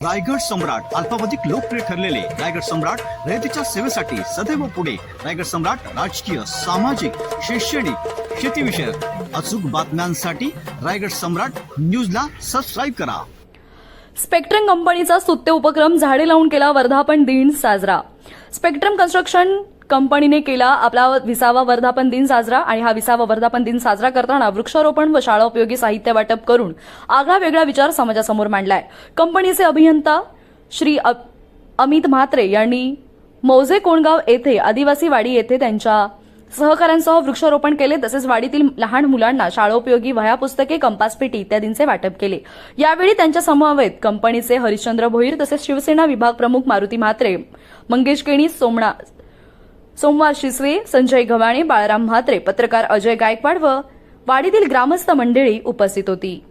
रायगड सम्राट अल्पावधिक लोकप्रिय ठरलेले रायगड सम्राट रयतेच्या सेवेसाठी सदैव पुढे. रायगड सम्राट राजकीय सामाजिक शैक्षणिक शेतीविषयक अचूक बातम्यांसाठी रायगड सम्राट न्यूजला सबस्क्राईब करा. स्पेक्ट्रम कंपनीचा स्तुत्य उपक्रम झाडे लावून केला वर्धापन दिन साजरा. स्पेक्ट्रम कन्स्ट्रक्शन कंपनीने केला. आपला विसावा वर्धापन दिन साजरा आणि हा विसावा वर्धापन दिन साजरा करताना वृक्षारोपण व शाळा उपयोगी साहित्य वाटप करून आगळा वेगळा विचार समाजासमोर मांडलाय. कंपनीचे अभियंता श्री अ- अमित म्हात्रे यांनी मौजे कोणगाव येथे आदिवासी वाडी येथे त्यांच्या सहकाऱ्यांसह वृक्षारोपण केले. तसेच वाडीतील लहान मुलांना शाळोपयोगी वह्या पुस्तके कंपास पेटी इत्यादींचे वाटप केले. यावेळी त्यांच्या समवेत कंपनीचे हरिश्चंद्र भोईर तसेच शिवसेना विभाग प्रमुख मारुती म्हात्रे मंगेश केणी सोमणा सोमवार शिसवे संजय गव्हाणे बाळाराम म्हात्रे पत्रकार अजय गायकवाड व वाडीतील ग्रामस्थ मंडळी उपस्थित होती.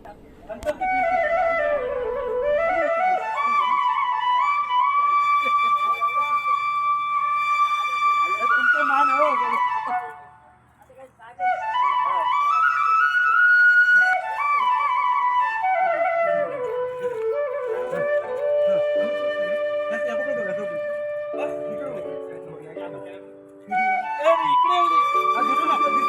इकडे